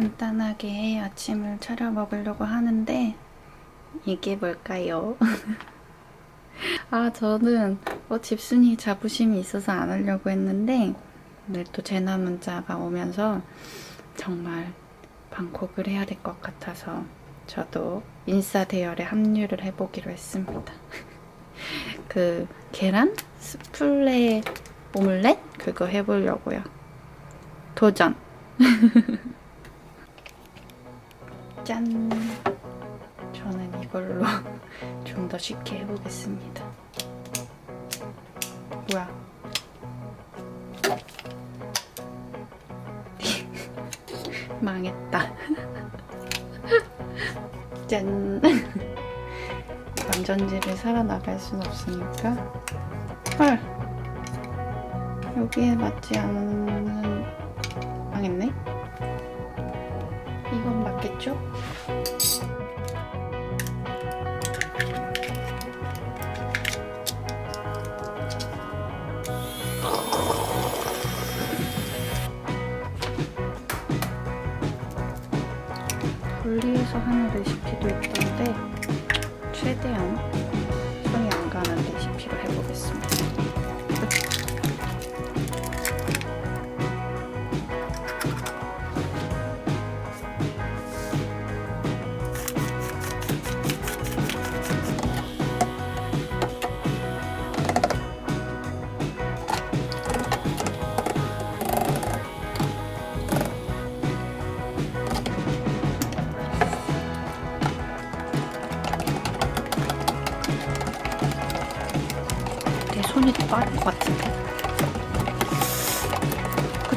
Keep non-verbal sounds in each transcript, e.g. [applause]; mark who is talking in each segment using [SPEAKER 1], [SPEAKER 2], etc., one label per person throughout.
[SPEAKER 1] 간단하게 아침을 차려 먹으려고 하는데 이게 뭘까요? [laughs] 아 저는 뭐 집순이 자부심이 있어서 안 하려고 했는데 오늘 또 재나 문자가 오면서 정말 방콕을 해야 될 것 같아서 저도 인싸 대열에 합류를 해보기로 했습니다. [laughs] 그 계란 스플레 오믈렛 그거 해보려고요. 도전. [laughs] 짠. 저는 이걸로 [laughs] 좀 더 쉽게 해보겠습니다. 뭐야? [laughs] 망했다. [laughs] 짠. 완전지를 살아나갈 순 없으니까. 헐. 여기에 맞지 않는 망했네. 맞겠죠? 분리해서 하는 레시피도 있던데 최대한 손이 안 가는 레시피로 해보겠습니다.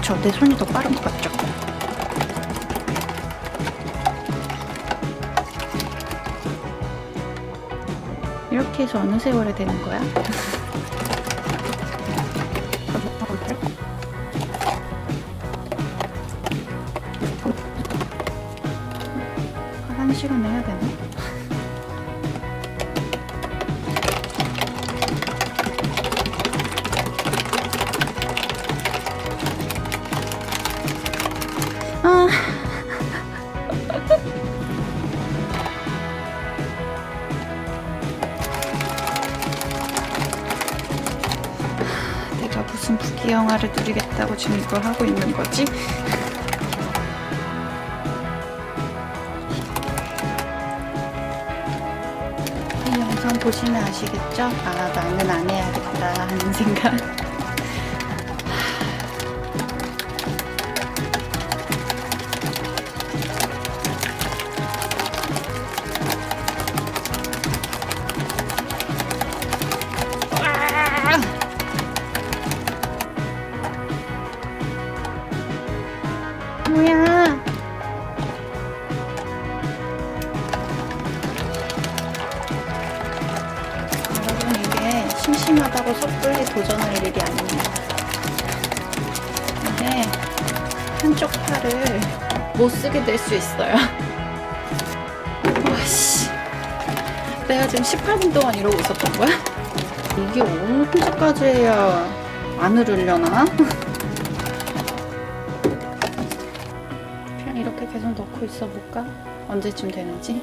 [SPEAKER 1] 그쵸? 내 손이 더 빠른 것 같죠? 이렇게 해서 어느 세월에 되는 거야? [laughs] 한 시간 해야 되나? 무슨 부귀 영화를 누리겠다고 지금 이걸 하고 있는 거지? 이 영상 보시면 아시겠죠? 아, 나는 안 해야겠다 하는 생각. 심심하다고 섣불리 도전할 일이 아닙니다. 이게 한쪽 팔을 못 쓰게 될 수 있어요. [laughs] 와씨, 내가 지금 18분 동안 이러고 있었던 거야? 이게 언제까지 해야 안 흐르려나? [laughs] 그냥 이렇게 계속 넣고 있어 볼까? 언제쯤 되는지?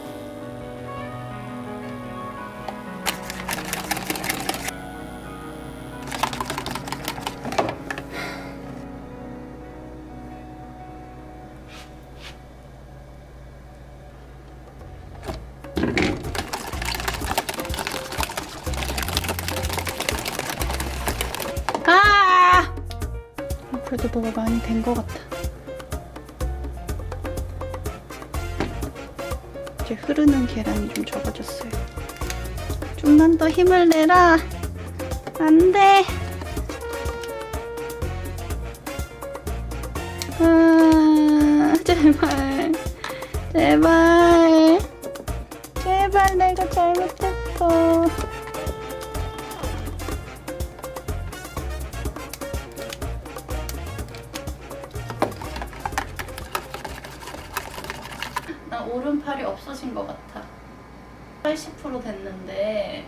[SPEAKER 1] 그래도 뭐가 많이 된 것 같아. 이제 흐르는 계란이 좀 적어졌어요. 좀만 더 힘을 내라. 안 돼. 아, 제발. 제발. 80% 됐는데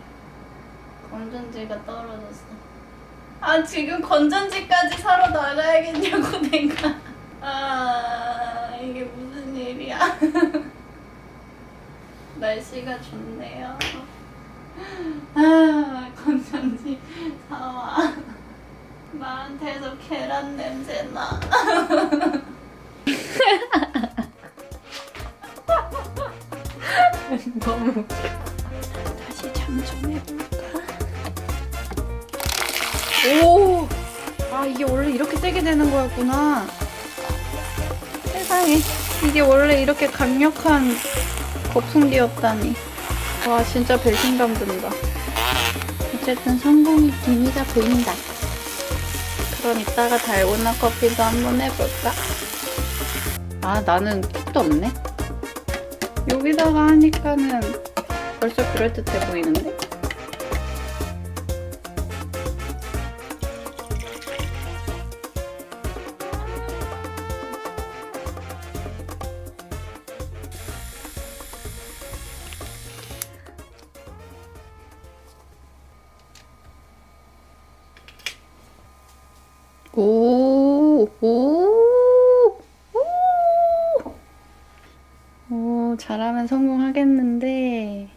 [SPEAKER 1] 건전지가 떨어졌어. 아 지금 건전지까지 사러 나가야겠냐고 [laughs] 내가. 아 이게 무슨 날이야. [laughs] 날씨가 좋네요. [laughs] 아, 건전지 사와. 나한테서 계란 냄새 나. [laughs] 너무 웃겨. 다시 장좀 해볼까? 오! 아, 이게 원래 이렇게 세게 되는 거였구나. 세상에. 이게 원래 이렇게 강력한 거품기였다니. 와, 진짜 배신감 든다. 어쨌든 성공이 기미가 보인다. 그럼 이따가 달고나 커피도 한번 해볼까? 아, 나는 뚝도 없네. 여기다가 하니까는 벌써 그럴듯해 보이는데? 오, 오, 오. 오, 잘하면 성공하겠는데.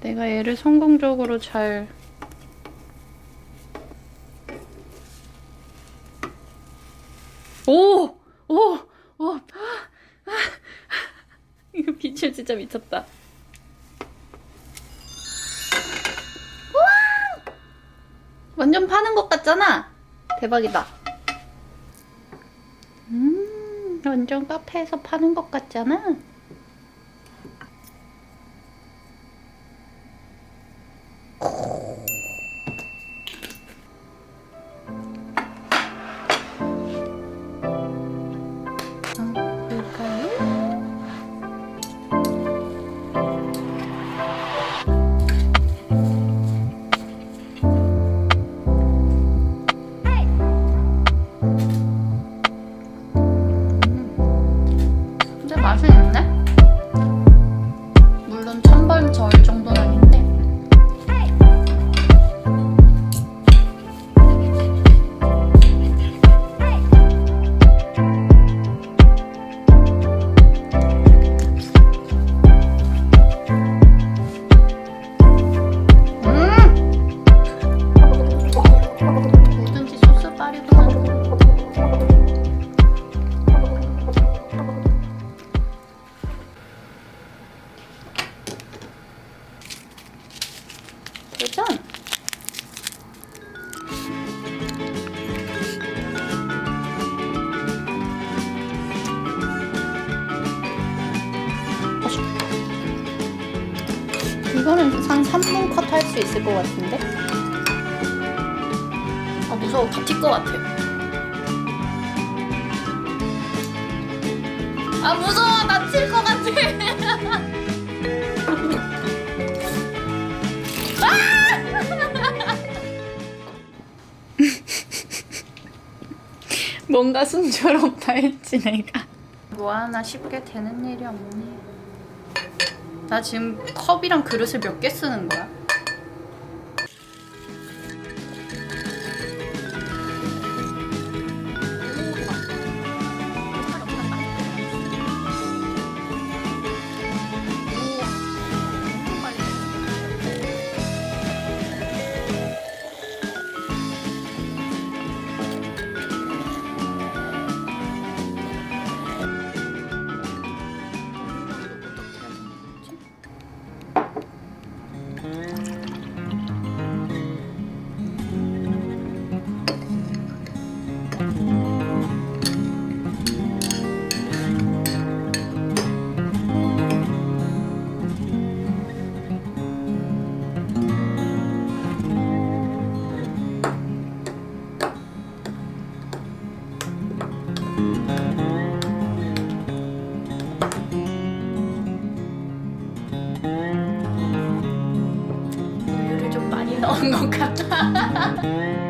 [SPEAKER 1] 내가 얘를 성공적으로 잘 오! 오! 오! 아, 아, 이거 비출 진짜 미쳤다. 완전 파는 것 같잖아. 대박이다. 음, 완전 카페에서 파는 것 같잖아. 물 이거는 한 3분 컷 할 수 있을 것 같은데? 아 무서워. 다튈 것 같아요 아 무서워. 다칠 것 같아. [laughs] 뭔가 순조롭다 했지 내가. 뭐 하나 쉽게 되는 일이 없네 나 지금 컵이랑 그릇을 몇 개 쓰는 거야? 것 같아